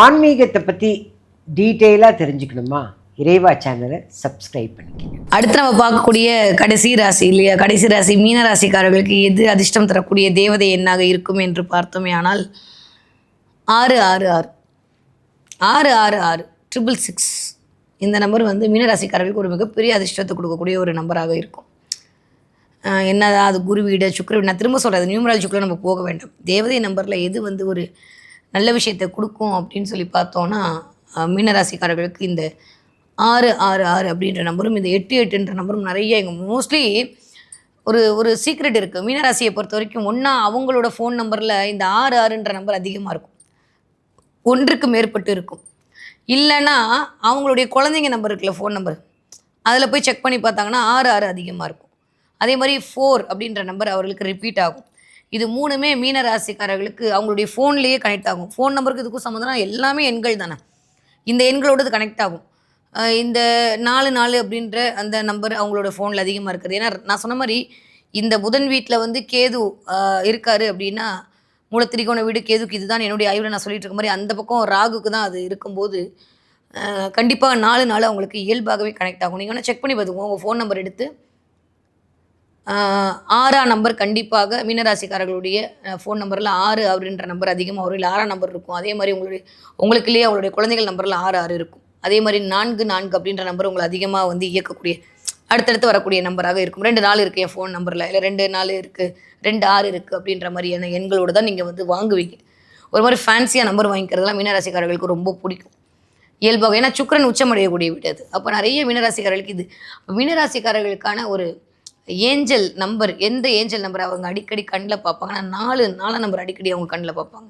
ஆன்மீகத்தை பற்றி டீட்டெயிலாக தெரிஞ்சுக்கணுமா? இறைவா சேனலை சப்ஸ்கிரைப் பண்ணிக்கங்க. அடுத்து நம்ம பார்க்கக்கூடிய கடைசி ராசி இல்லையா? கடைசி ராசி மீன ராசிக்காரர்களுக்கு எது அதிர்ஷ்டம் தரக்கூடிய தேவதை என்னாக இருக்கும் என்று பார்த்தோமே ஆனால் ஆறு ஆறு ஆறு. ஆறு ஆறு ஆறு. ட்ரிபிள் சிக்ஸ் இந்த நம்பர் வந்து மீனராசிக்காரர்களுக்கு ஒரு மிகப்பெரிய அதிர்ஷ்டத்தை கொடுக்கக்கூடிய ஒரு நம்பராக இருக்கும். என்னதான் அது குரு வீடு நான் திரும்ப சொல்கிறது நியூமரால் சுக்கில் நம்ம போக வேண்டாம். தேவதை நம்பரில் எது வந்து ஒரு நல்ல விஷயத்தை கொடுக்கும் அப்படின்னு சொல்லி பார்த்தோன்னா மீனராசிக்காரர்களுக்கு இந்த ஆறு ஆறு ஆறு அப்படின்ற நம்பரும் இந்த எட்டு எட்டுன்ற நம்பரும் நிறைய எங்கள் மோஸ்ட்லி ஒரு ஒரு சீக்ரெட் இருக்குது மீனராசியை பொறுத்த வரைக்கும் ஒன்றா அவங்களோட ஃபோன் நம்பரில் இந்த ஆறு ஆறுன்ற நம்பர் அதிகமாக இருக்கும். ஒன்றுக்கு மேற்பட்டு இருக்கும். இல்லைன்னா அவங்களுடைய குழந்தைங்க நம்பர் இருக்குல்ல ஃபோன் நம்பர் அதில் போய் செக் பண்ணி பார்த்தாங்கன்னா ஆறு ஆறு அதிகமாக இருக்கும். அதே மாதிரி ஃபோர் அப்படின்ற நம்பர் அவர்களுக்கு ரிப்பீட் ஆகும். இது மூணுமே மீன ராசிக்காரர்களுக்கு அவங்களுடைய ஃபோன்லேயே கனெக்ட் ஆகும். ஃபோன் நம்பருக்கு இதுக்கும் சம்மந்தம்னா எல்லாமே எண்கள் தானே. இந்த எண்களோடு இது கனெக்ட் ஆகும் இந்த நாலு நாலு அப்படின்ற அந்த நம்பர் அவங்களோட ஃபோனில் அதிகமாக இருக்குது. ஏன்னா நான் சொன்ன மாதிரி இந்த புதன் வீட்டில் வந்து கேது இருக்கார் இருக்காரு அப்படின்னா மூலத்திரிகோண வீடு கேதுக்கு இதுதான் என்னுடைய ஆய்வில் நான் சொல்லிட்டு இருக்க மாதிரி அந்த பக்கம் ராகுக்கு தான் அது இருக்கும்போது கண்டிப்பாக நாலு நாள் அவங்களுக்கு இயல்பாகவே கனெக்ட் ஆகும். நீங்கள் வேணால் செக் பண்ணி பார்த்துக்கோங்க. உங்கள் ஃபோன் நம்பர் எடுத்து ஆறாம் நம்பர் கண்டிப்பாக மீனராசிக்காரர்களுடைய ஃபோன் நம்பரில் ஆறு அப்படின்ற நம்பர் அதிகமாக வரும். இல்லை ஆறாம் நம்பர் இருக்கும். அதே மாதிரி உங்களுடைய உங்களுக்குள்ளேயே அவருடைய குழந்தைகள் நம்பரில் ஆறு ஆறு இருக்கும். அதே மாதிரி நான்கு நான்கு அப்படின்ற நம்பர் உங்களை அதிகமாக வந்து இயக்கக்கூடிய அடுத்தடுத்து வரக்கூடிய நம்பராக இருக்கும். ரெண்டு நாள் இருக்குது என் ஃபோன் நம்பரில் இல்லை ரெண்டு நாள் இருக்குது ரெண்டு ஆறு இருக்குது அப்படின்ற மாதிரியான எண்களோடு தான் நீங்கள் வந்து வாங்குவீங்க. ஒரு மாதிரி ஃபேன்சியாக நம்பர் வாங்கிக்கிறதுலாம் மீனராசிக்காரர்களுக்கு ரொம்ப பிடிக்கும். இயல்பாக ஏன்னா சுக்கிரன் உச்சமடையக்கூடிய வீடு அது. அப்போ நிறைய மீனராசிக்காரர்களுக்கு இது. மீனராசிக்காரர்களுக்கான ஒரு ஏஞ்சல் நம்பர் எந்த ஏஞ்சல் நம்பர் அவங்க அடிக்கடி கண்ணில் பார்ப்பாங்கன்னா நாலு நாலாம் நம்பர் அடிக்கடி அவங்க கண்ணில் பார்ப்பாங்க.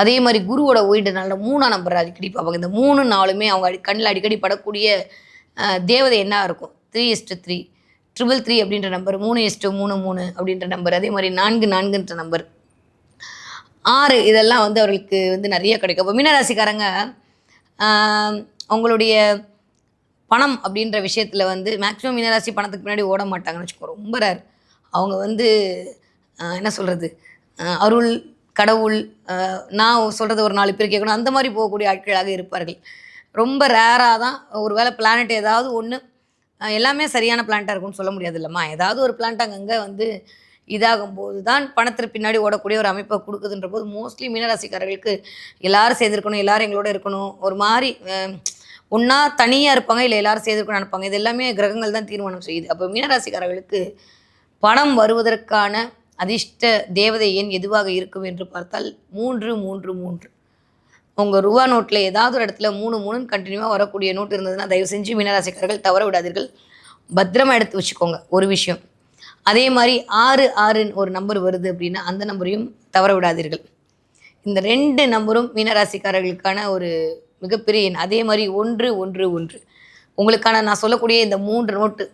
அதே மாதிரி குருவோட ஒயிட் நாளில் மூணாம் நம்பர் அடிக்கடி பார்ப்பாங்க. இந்த மூணு நாளுமே அவங்க அடி கண்ணில் அடிக்கடி படக்கூடிய தேவதை என்ன இருக்கும்? Three is to three triple three அப்படின்ற நம்பர் மூணு இஸ்ட்டு மூணு மூணு அப்படின்ற நம்பர் அதே மாதிரி நான்கு நான்குன்ற நம்பர் ஆறு இதெல்லாம் வந்து அவர்களுக்கு வந்து நிறைய கிடைக்கும். இப்போ மீனராசிக்காரங்க அவங்களுடைய பணம் அப்படின்ற விஷயத்தில் வந்து மேக்ஸிமம் மீனராசி பணத்துக்கு பின்னாடி ஓட மாட்டாங்கன்னு வச்சுக்கோ ரொம்ப ரேர் அவங்க வந்து என்ன சொல்கிறது அருள் கடவுள் நான் சொல்கிறது ஒரு நாலு பேர் கேட்கணும். அந்த மாதிரி போகக்கூடிய ஆட்களாக இருப்பார்கள். ரொம்ப ரேராக தான் ஒரு வேளை பிளானட் ஏதாவது ஒன்று எல்லாமே சரியான பிளான்ட்டாக இருக்கும்னு சொல்ல முடியாது இல்லைம்மா ஏதாவது ஒரு பிளான்ட் அங்கங்கே வந்து இதாகும்போது தான் பணத்திற்கு பின்னாடி ஓடக்கூடிய ஒரு அமைப்பை கொடுக்குதுன்ற போது மோஸ்ட்லி மீனராசிக்காரர்களுக்கு எல்லோரும் சேர்ந்துருக்கணும் எல்லோரும் எங்களோட இருக்கணும். ஒரு மாதிரி ஒன்றா தனியாக இருப்பாங்க இல்லை எல்லாரும் சேர்ந்துருக்கணும்னு நினைப்பாங்க. இது எல்லாமே கிரகங்கள் தான் தீர்மானம் செய்யுது. அப்போ மீனராசிக்காரர்களுக்கு பணம் வருவதற்கான அதிர்ஷ்ட தேவதை எண் எதுவாக இருக்கும் என்று பார்த்தால் மூன்று மூன்று மூன்று. உங்கள் ரூபா நோட்டில் ஏதாவது ஒரு இடத்துல மூணு மூணுன்னு கண்டினியூவாக வரக்கூடிய நோட் இருந்ததுன்னா தயவு செஞ்சு மீனராசிக்காரர்கள் தவற விடாதீர்கள். பத்திரமா எடுத்து வச்சுக்கோங்க ஒரு விஷயம். அதே மாதிரி ஆறு ஆறுன்னு ஒரு நம்பர் வருது அப்படின்னா அந்த நம்பரையும் தவற விடாதீர்கள். இந்த ரெண்டு நம்பரும் மீனராசிக்காரர்களுக்கான ஒரு மிகப்பெரிய எண். அதே மாதிரி ஒன்று ஒன்று ஒன்று. உங்களுக்கான நான் சொல்லக்கூடிய இந்த மூன்று நோட்டு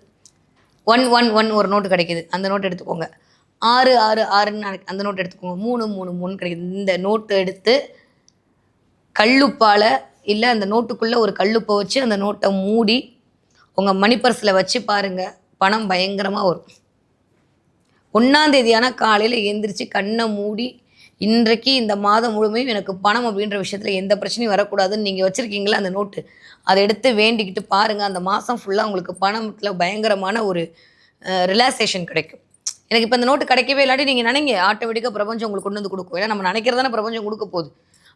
ஒன் ஒன் ஒன் ஒரு நோட்டு கிடைக்கிது. அந்த நோட்டு எடுத்துக்கோங்க. ஆறு ஆறு ஆறுன்னு அந்த நோட்டு எடுத்துக்கோங்க. மூணு மூணு மூணு கிடைக்கிது. இந்த நோட்டு எடுத்து கல்லுப்பால் இல்லை அந்த நோட்டுக்குள்ளே ஒரு கல்லுப்பை வச்சு அந்த நோட்டை மூடி உங்கள் மணி பர்ஸில் வச்சு பாருங்கள் பணம் பயங்கரமாக வரும். ஒன்றாந்தேதியான காலையில் எந்திரிச்சு கண்ணை மூடி இன்றைக்கு இந்த மாதம் முழுமையும் எனக்கு பணம் அப்படின்ற விஷயத்தில் எந்த பிரச்சனையும் வரக்கூடாதுன்னு நீங்கள் வச்சுருக்கீங்களா அந்த நோட்டு? அதை எடுத்து வேண்டிக்கிட்டு பாருங்கள் அந்த மாதம் ஃபுல்லாக உங்களுக்கு பணத்தில் பயங்கரமான ஒரு ரிலாக்ஸேஷன் கிடைக்கும். எனக்கு இப்போ இந்த நோட்டு கிடைக்கவே இல்லாட்டி நீங்கள் நினைங்க ஆட்டோமேட்டிக்காக பிரபஞ்சம் உங்களுக்கு கொண்டு வந்து கொடுக்கும். ஏன்னா நம்ம நினைக்கிறதானே பிரபஞ்சம் கொடுக்க போகுது.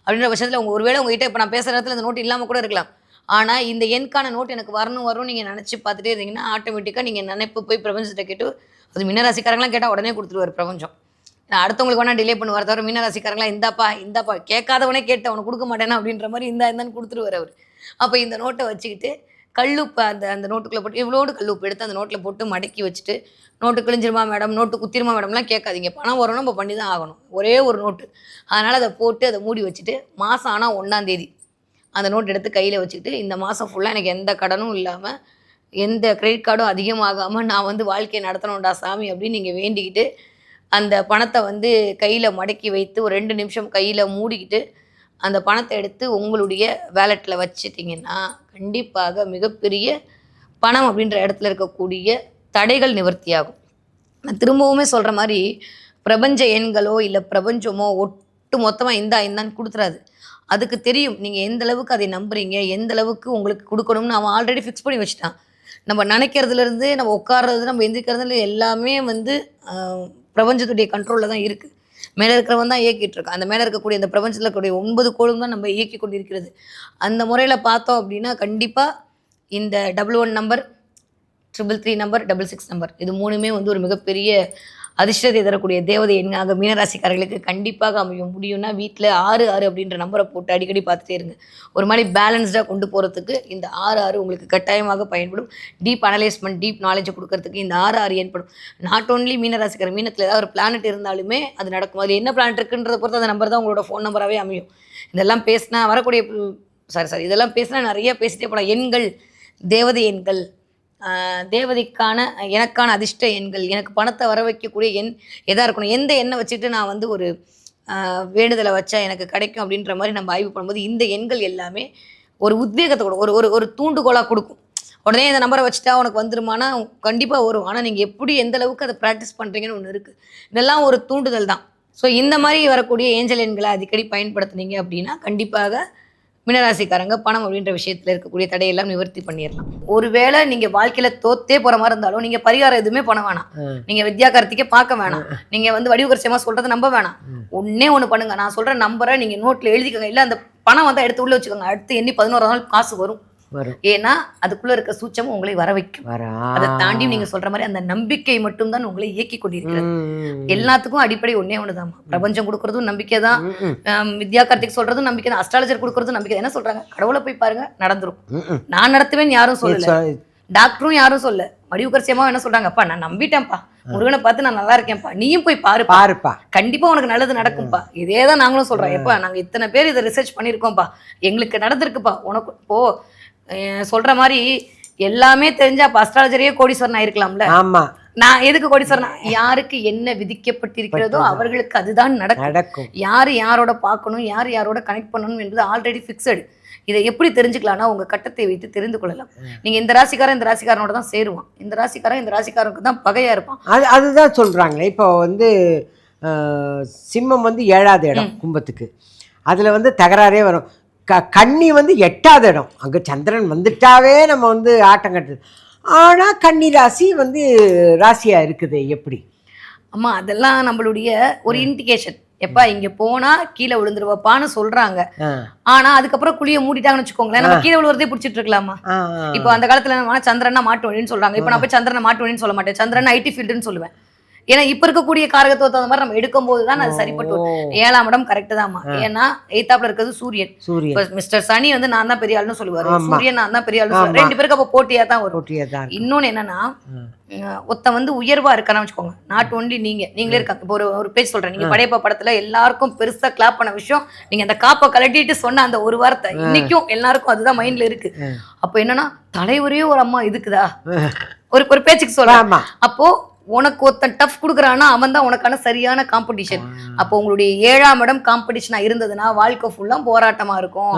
அப்படின்ற பட்சத்தில் உங்கள் ஒருவேளை உங்ககிட்ட இப்போ நான் பேசுகிற இடத்துல இந்த நோட்டு இல்லாமல் கூட இருக்கலாம். ஆனால் இந்த எண்கான நோட் எனக்கு வரணும் வரணும் நீங்கள் நினச்சி பார்த்துட்டே இருந்தீங்கன்னா ஆட்டோமேட்டிக்காக நீங்கள் நினைப்பு போய் பிரபஞ்சத்தை கேட்டு அது மின்னராசிக்காரங்களாம் கேட்டால் உடனே கொடுத்துருவார் பிரபஞ்சம். நான் அடுத்தவங்களுக்கு வேணால் டிலே பண்ணுவார் தவிர மீனராசிக்காரங்களாம் இந்தாப்பா இந்தாப்பா கேட்காதவனே கேட்டு அவனை கொடுக்க மாட்டேனா? அப்படின்ற மாதிரி இந்தா இந்தான்னு கொடுத்துருவார் அவர். அப்போ இந்த நோட்டை வச்சுக்கிட்டு கல்லுப்பு அந்த அந்த நோட்டுக்குள்ளே போட்டு இவ்வளோடு கல்லுப்பு எடுத்து அந்த நோட்டில் போட்டு மடக்கி வச்சுட்டு நோட்டு கிழிஞ்சிருமா மேடம் நோட்டு குத்திருமா மேடம்லாம் கேட்காதீங்க. பணம் வரணும் நம்ம பண்ணி தான் ஆகணும். ஒரே ஒரு நோட்டு. அதனால் அதை போட்டு அதை மூடி வச்சுட்டு மாதம் ஆனால் ஒன்றாந்தேதி அந்த நோட் எடுத்து கையில் வச்சுக்கிட்டு இந்த மாதம் ஃபுல்லாக எனக்கு எந்த கடனும் இல்லாமல் எந்த கிரெடிட் கார்டும் அதிகமாகாமல் நான் வந்து வாழ்க்கையை நடத்தணும்டா சாமி அப்படின்னு நீங்கள் வேண்டிக்கிட்டு அந்த பணத்தை வந்து கையில் மடக்கி வைத்து ஒரு ரெண்டு நிமிஷம் கையில் மூடிக்கிட்டு அந்த பணத்தை எடுத்து உங்களுடைய வேலெட்டில் வச்சிட்டிங்கன்னா கண்டிப்பாக மிகப்பெரிய பணம் அப்படின்ற இடத்துல இருக்கக்கூடிய தடைகள் நிவர்த்தியாகும். நான் திரும்பவுமே சொல்கிற மாதிரி பிரபஞ்ச எண்களோ இல்லை பிரபஞ்சமோ ஒட்டு மொத்தமாக இந்தா இந்தான்னு கொடுத்துறாது. அதுக்கு தெரியும் நீங்கள் எந்த அளவுக்கு அதை நம்புறீங்க எந்த அளவுக்கு உங்களுக்கு கொடுக்கணும்னு அவன் ஆல்ரெடி ஃபிக்ஸ் பண்ணி வச்சுட்டான். நம்ம நினைக்கிறதுலேருந்து நம்ம உட்கார்றது நம்ம எந்திரிக்கிறதுல எல்லாமே வந்து பிரபஞ்சத்துடைய கண்ட்ரோலில் தான் இருக்குது மேலே இருக்கிறவன் தான் இயக்கிட்டு இருக்கான். அந்த மேலே இருக்கக்கூடிய இந்த பிரபஞ்சத்தில் இருக்கக்கூடிய ஒன்பது கோளும் தான் நம்ம இயக்கி கொண்டிருக்கிறது. அந்த முறையில் பார்த்தோம் அப்படின்னா கண்டிப்பாக இந்த double one number triple three number double six number இது மூணுமே வந்து ஒரு மிகப்பெரிய அதிர்ஷ்டத்தை தரக்கூடிய தேவதை என்னாக மீனராசிக்காரர்களுக்கு கண்டிப்பாக அமையும். முடியும்னா வீட்டில் ஆறு ஆறு அப்படின்ற நம்பரை போட்டு அடிக்கடி பார்த்துட்டே இருங்க. ஒரு மாதிரி பேலன்ஸ்டாக கொண்டு போகிறதுக்கு இந்த ஆறு ஆறு உங்களுக்கு கட்டாயமாக பயன்படும். டீப் அனலைஸ்மெண்ட் டீப் நாலேஜ் கொடுக்கறதுக்கு இந்த ஆறு ஆறு ஏற்படும். நாட் ஓன்லி மீனராசிக்கார மீனத்தில் ஏதாவது ஒரு பிளானட் இருந்தாலுமே அது நடக்கும். அது என்ன பிளானட் இருக்குன்றத பொறுத்து அந்த நம்பர் தான் உங்களோட ஃபோன் நம்பராகவே அமையும். இதெல்லாம் பேசினா வரக்கூடிய சாரி சாரி இதெல்லாம் பேசினா நிறைய பேசிட்டே போகலாம் எண்கள் தேவதை எண்கள் தேவதைக்கான எனக்கான அதிர்ஷ்ட எண்கள் எனக்கு பணத்தை வர வைக்கக்கூடிய எண் எதாக இருக்கணும் எந்த எண்ணை வச்சுட்டு நான் வந்து ஒரு வேண்டுதலை வச்சா எனக்கு கிடைக்கும் அப்படின்ற மாதிரி நம்ம ஆய்வு பண்ணும்போது இந்த எண்கள் எல்லாமே ஒரு உத்வேகத்தை கொடுக்கும் ஒரு ஒரு ஒரு தூண்டுகோலாக கொடுக்கும். உடனே இந்த நம்பரை வச்சுட்டா உனக்கு வந்துருமானா கண்டிப்பாக வரும். ஆனால் நீங்கள் எப்படி எந்த அளவுக்கு அதை ப்ராக்டிஸ் பண்ணுறீங்கன்னு ஒன்று இருக்குது இதெல்லாம் ஒரு தூண்டுதல் தான். ஸோ இந்த மாதிரி வரக்கூடிய ஏஞ்சல் எண்களை அடிக்கடி பயன்படுத்துனீங்க அப்படின்னா கண்டிப்பாக மீனராசிக்காரங்க பணம் அப்படின்ற விஷயத்துல இருக்கக்கூடிய தடையெல்லாம் நிவர்த்தி பண்ணிடலாம். ஒருவேளை நீங்க வாழ்க்கையில தோத்தே போற மாதிரி இருந்தாலும் நீங்க பரிகாரம் எதுவுமே பண்ண வேணாம். நீங்க வித்யா கார்த்திகே பார்க்க வேணாம். நீங்க வந்து வடிவகரசியமா சொல்றதை நம்ப வேணாம். ஒண்ணே ஒண்ணு பண்ணுங்க. நான் சொல்ற நம்பரை நீங்க நோட்ல எழுதிக்கோங்க. இல்ல அந்த பணம் வந்து எடுத்து உள்ள வச்சுக்கோங்க. அடுத்து எண்ணி பதினோரு நாள் காசு வரும். ஏன்னா அதுக்குள்ள இருக்க சூட்சமும் உங்களை வர வைக்கும். அதை தாண்டி நீங்க சொல்ற மாதிரி அந்த நம்பிக்கை மட்டும்தான் உங்களை இயக்கி கொண்டிருக்கிறது. எல்லாத்துக்கும் அடிப்படை ஒண்ணே ஒண்ணுதான் பிரபஞ்சம் கொடுக்கறதும் நம்பிக்கை தான். வித்யா கார்த்திக் சொல்றதும் நம்பிக்கை தான். அஸ்ட்ராலஜர் கொடுக்கறதும் நம்பிக்கை தான். என்ன சொல்றாங்க? கடவுளை போய் பாருங்க நடந்துரும். நான் நடத்துவேன் யாரும் சொல்லல. டாக்டரும் யாரும் சொல்ல மடிவுக்கரசியமா என்ன சொல்றாங்க அப்பா நான் நம்பிட்டேன்ப்பா. முருகனை பார்த்து நான் நல்லா இருக்கேன்ப்பா. நீயும் போய் பாருப்பா. பாருப்பா. கண்டிப்பா உனக்கு நல்லது நடக்கும்பா இதே தான் நாங்களும் சொல்றோம். எப்பா நாங்க இத்தனை பேர் இதை ரிசர்ச் பண்ணியிருக்கோம்ப்பா. எங்களுக்கு நடந்திருக்குப்பா. உனக்கு இப்போ சொல்ற மாதிரி எல்லாமே தெரிஞ்சா அப்ப அஸ்ட்ராலஜரையே கோடீஸ்வரன் ஆயிருக்கலாம்ல? ஆமா. நான் எதுக்கு கோடீஸ்வரன்? யாருக்கு என்ன விதிக்கப்பட்டிருக்கிறதோ அவர்களுக்கு அதுதான் நடக்கும். யார் யாரோட பார்க்கணும் யார் யாரோட கனெக்ட் பண்ணணும் என்பது ஆல்ரெடி ஃபிக்ஸடு இதை எப்படி தெரிஞ்சுக்கலாம்னா உங்க கட்டத்தை வைத்து தெரிந்து கொள்ளலாம். நீங்க இந்த ராசிக்காரன் இந்த ராசிக்காரனோட தான் சேருவான். இந்த ராசிக்காரன் இந்த ராசிக்காரனுக்கு தான் பகையா இருப்பான். அது அதுதான் சொல்றாங்களே. இப்போ வந்து சிம்மம் வந்து ஏழாவது இடம் கும்பத்துக்கு. அதுல வந்து தகராறே வரும். க கன்னி வந்து எட்டாவது இடம். அங்க சந்திரன் வந்துட்டாவே நம்ம வந்து ஆட்டம் கட்டுது ஆனா கன்னி ராசி வந்து ராசியா இருக்குது எப்படி? அம்மா அதெல்லாம் நம்மளுடைய ஒரு இண்டிகேஷன் எப்பா இங்க போனா கீழே விழுந்துருவப்பான்னு சொல்றாங்க. ஆனா அதுக்கப்புறம் குழிய மூடிட்டாங்கன்னு வச்சுக்கோங்களேன் நம்ம கீழே விழுவதே பிடிச்சிட்டு இருக்கலாமா. இப்போ அந்த காலத்துல சந்திரனா மாட்டு வழின்னு சொல்றாங்க. இப்போ நான் போய் சந்திரனை மாட்டு வழின்னு சொல்ல மாட்டேன். சந்திரன் ஐடி ஃபீல்டுன்னு சொல்லுவேன். ஏன்னா இப்ப இருக்கக்கூடிய காரகத்துவத்தை தகுந்த மாதிரி நம்ம எடுக்கும்போது தான் அது சரிப்பட்டு ஏழாம் இடம் கரெக்ட் தான்மா ஏன்னா எய்தாப்ல இருக்கிறது சூரியன். மிஸ்டர் சனி வந்து நான் தான் பெரிய ஆளுன்னு சொல்லுவாரு. சூரியன் நான் தான் பெரிய ஆளுன்னு ரெண்டு பேருக்கு அப்ப போட்டியா தான் வரும். இன்னொன்னு என்னன்னா ஒருத்தன் வந்து உயர்வா இருக்கான்னு வச்சுக்கோங்க. நாட் ஒன்லி நீங்க நீங்களே இருக்காங்க. இப்போ ஒரு ஒரு பேஜ் சொல்றேன். நீங்க படையப்பா படத்துல எல்லாருக்கும் பெருசா கிளாப் பண்ண விஷயம் நீங்க அந்த காப்பை கலட்டிட்டு சொன்ன அந்த ஒரு வார்த்தை இன்னைக்கும் எல்லாருக்கும் அதுதான் மைண்ட்ல இருக்கு. அப்ப என்னன்னா தலைவரே ஒரு அம்மா இதுக்குதா ஒரு ஒரு பேச்சுக்கு சொல்றேன். அப்போ உனக்கு ஒருத்தன் டஃப் கொடுக்குறான்னா அவன் தான் உனக்கான சரியான காம்படிஷன் அப்போ உங்களுடைய ஏழாம் இடம் காம்படிஷனா இருந்ததுன்னா வாழ்க்கை ஃபுல்லா போராட்டமா இருக்கும்.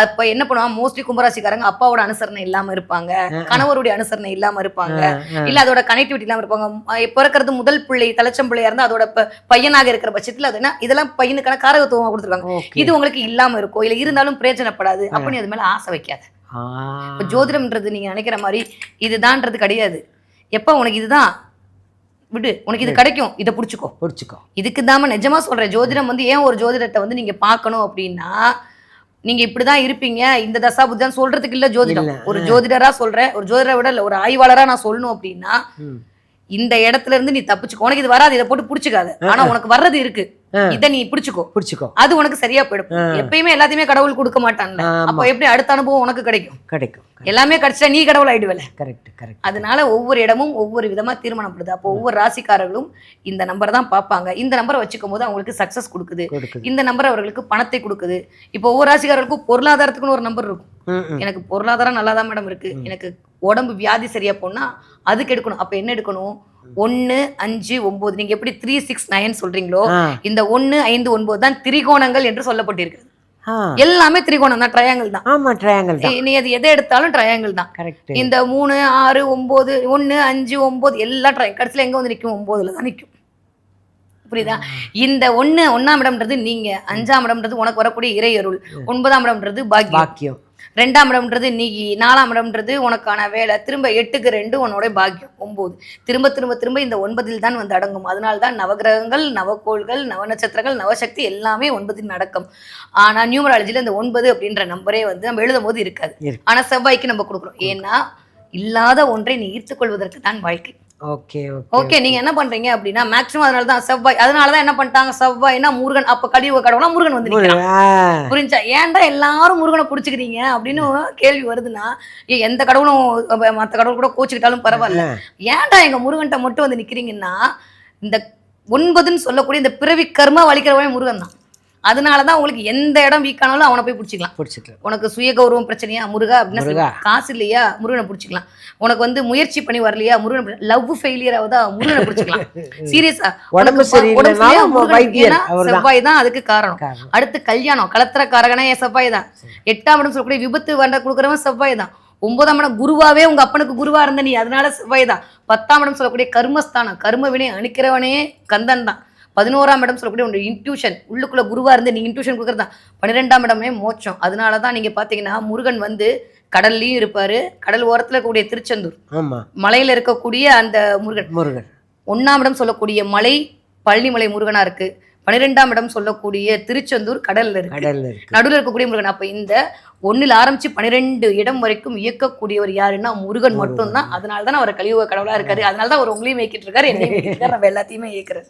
அப்ப என்ன பண்ணுவான் மோஸ்ட்லி கும்பராசிக்காரங்க அப்பாவோட அனுசரணை இல்லாம இருப்பாங்க. கணவருடைய அனுசரணை இல்லாம இருப்பாங்க. இல்ல அதோட கனெக்டிவிட்டி இல்லாம இருப்பாங்க. பிறக்கிறது முதல் பிள்ளை தலைச்சம் பிள்ளையா இருந்தா அதோட பையனாக இருக்கிற பட்சத்துல அது என்ன? இதெல்லாம் பையனுக்கான காரகத்துவமா கொடுத்துருக்காங்க. இது உங்களுக்கு இல்லாம இருக்கும் இல்ல இருந்தாலும் பிரயோஜனப்படாது அப்ப நீ அது மேல ஆசை வைக்காத ஜோதிடம்ன்றது நீங்க நினைக்கிற மாதிரி இதுதான்றது கிடையாது. எப்ப உனக்கு இதுதான்? விடு. உனக்கு இது கிடைக்கும். இதை புடிச்சுக்கோ. பிடிச்சிக்கோ. இதுக்கு தாம நிஜமா சொல்றேன். ஜோதிடம் வந்து ஏன் ஒரு ஜோதிடத்தை வந்து நீங்க பார்க்கணும் அப்படின்னா நீங்க இப்படிதான் இருப்பீங்க. இந்த தசா புத்திதான் சொல்றதுக்கு இல்ல ஜோதிடம். ஒரு ஜோதிடரா சொல்றேன். ஒரு ஜோதிடரை விட இல்ல ஒரு ஆய்வாளரா நான் சொல்லணும் அப்படின்னா. இந்த இடத்துல இருந்து நீ தப்பிச்சுக்கோ. உனக்கு இது வராது. இதை போட்டு புடிச்சுக்காத. ஆனா உனக்கு வர்றது இருக்கு. இதை நீ பிடிச்சுக்கோ. பிடிச்சிக்கோ. அது உனக்கு சரியா போயிடும். எப்பயுமே எல்லாத்தையுமே கடவுள் கொடுக்க மாட்டான்ல. அப்போ எப்படி அடுத்த அனுபவம் உனக்கு கிடைக்கும்? கிடைக்கும் எல்லாமே கிடைச்சா நீ கடவுள் ஆயிடுவல. Correct correct. அதனால ஒவ்வொரு இடமும் ஒவ்வொரு விதமா தீர்மானப்படுது. அப்போ ஒவ்வொரு ராசிக்காரர்களும் இந்த நம்பரை தான் பார்ப்பாங்க. இந்த நம்பரை வச்சுக்கும் போது அவங்களுக்கு சக்சஸ் கொடுக்குது. இந்த நம்பர் அவர்களுக்கு பணத்தை கொடுக்குது. இப்போ ஒவ்வொரு ராசிக்காரர்களுக்கும் பொருளாதாரத்துக்குன்னு ஒரு நம்பர் இருக்கும். எனக்கு பொருளாதாரம் நல்லா தான் மேடம் இருக்கு எனக்கு உடம்பு வியாதி சரியா போனா அதுக்கு எடுக்கணும். அப்ப என்ன எடுக்கணும்? ஒன்னு அஞ்சு ஒன்பது நீங்க எப்படி த்ரீ சிக்ஸ் நைன் சொல்றீங்களோ. இந்த ஒன்னு ஐந்து ஒன்பது தான் திரிகோணங்கள் என்று சொல்லப்பட்டிருக்கு. எல்லாமே திரிகோணம் தான் ட்ரையாங்கிள் தான். ஆமா ட்ரையாங்கிள் தான். நீ அது எதை எடுத்தாலும் ட்ரையாங்கிள் தான். கரெக்ட் இந்த மூணு ஆறு ஒன்பது ஒன்று அஞ்சு ஒன்பது எல்லாம் ட்ரை கடைசியில் எங்கே வந்து நிற்கும் ஒம்போதுல தான் நிற்கும் புரியுதா? இந்த ஒண்ணு ஒண்ணாம் இடம்ன்றது நீங்க அஞ்சாம் இடம்ன்றது உனக்கு வரக்கூடிய இறையருள். ஒன்பதாம் இடம்ன்றது பாக்கியம். ரெண்டாம் இடம்ன்றது நீ நாலாம் இடம்ன்றது உனக்கான வேலை. திரும்ப எட்டுக்கு ரெண்டு உன்னோட பாக்கியம் ஒன்பது திரும்ப திரும்ப திரும்ப இந்த ஒன்பதில் தான் வந்து அடங்கும். அதனால தான் நவகிரகங்கள் நவக்கோள்கள் நவநட்சத்திரங்கள் நவசக்தி எல்லாமே ஒன்பதில் நடக்கும். ஆனா நியூமராலஜில இந்த ஒன்பது அப்படின்ற நம்பரே வந்து நம்ம எழுதும் போது இருக்காது. இருக்கு. ஆனா செவ்வாய்க்கு நம்ம கொடுக்குறோம். ஏன்னா இல்லாத ஒன்றை நீ ஈர்த்துக் கொள்வதற்கு தான் வாழ்க்கை. ஓகே ஓகே நீங்க என்ன பண்றீங்க அப்படின்னா மேக்ஸிமம் அதனால தான் செவ்வாய் அதனால தான் என்ன பண்ணிட்டாங்க? செவ்வாய்னா முருகன் அப்ப கலியுக கடவுளா முருகன் வந்து புரிஞ்சா? ஏன்டா எல்லாரும் முருகனை பிடிச்சிக்கிறீங்க? அப்படின்னு கேள்வி வருதுன்னா ஏ, எந்த கடவுளும் மத்த கடவுள் கூட கோச்சுக்கிட்டாலும் பரவாயில்ல. ஏன்டா எங்க முருகன்ட்ட மட்டும் வந்து நிக்கிறீங்கன்னா இந்த ஒன்பதுன்னு சொல்லக்கூடிய இந்த பிறவி கர்ம வலிக்கிறவன் முருகன் தான் அதனாலதான் உங்களுக்கு எந்த இடம் வீக் ஆனாலும் அவனை போய் பிடிச்சிக்கலாம். பிடிச்சிக்கலாம். உனக்கு சுய கௌரவம் பிரச்சனையா? முருகா அப்படின்னா. காசு இல்லையா? முருகனை பிடிச்சிக்கலாம். உனக்கு வந்து முயற்சி பண்ணி வரலையா? முருகனை லவ் ஃபெயிலியர் ஆகுதா? முருகனை பிடிச்சிக்கலாம். சீரியஸா உடம்பு. செவ்வாய் தான் அதுக்கு காரணம். அடுத்து கல்யாணம். கலத்திர காரகனே என் செவ்வாய் தான் எட்டாம் இடம் சொல்லக்கூடிய விபத்து வண்ட கொடுக்குறவன் செவ்வாய் தான் ஒன்பதாம் இடம் குருவாவே உங்க அப்பனுக்கு குருவா இருந்த நீ. அதனால செவ்வாய் தான் பத்தாம் இடம் சொல்லக்கூடிய கர்மஸ்தானம். கர்ம வினை அணிக்கிறவனே கந்தன் தான் பதினோராம் இடம் சொல்லக்கூடிய உங்களுடைய இன்ட்யூஷன் உள்ளுக்குள்ள குருவா இருந்து நீங்க இன்ட்யூஷன் கொடுக்குறது? தான் பன்னிரெண்டாம் இடமே மோட்சம். அதனால தான் நீங்க பாத்தீங்கன்னா முருகன் வந்து கடல்லையும் இருப்பாரு. கடல் ஓரத்துல இருக்கக்கூடிய திருச்செந்தூர். மலையில இருக்கக்கூடிய அந்த முருகன். முருகன். ஒண்ணாம் இடம் சொல்லக்கூடிய மலை பழனிமலை முருகனா இருக்கு. பன்னிரெண்டாம் இடம் சொல்லக்கூடிய திருச்செந்தூர் கடல்ல இருக்கு. நடுவில் இருக்கக்கூடிய முருகன். அப்ப இந்த ஒண்ணுல ஆரம்பிச்சு பன்னிரெண்டு இடம் வரைக்கும் இயக்கக்கூடியவர் யாருன்னா முருகன் மட்டும்தான். அதனால தான் அவர் கலியுக கடவுளா இருக்காரு. அதனால தான் அவர் உங்களையும் இயக்கிட்டு இருக்காரு. நம்ம எல்லாத்தையுமே இயக்குறாரு.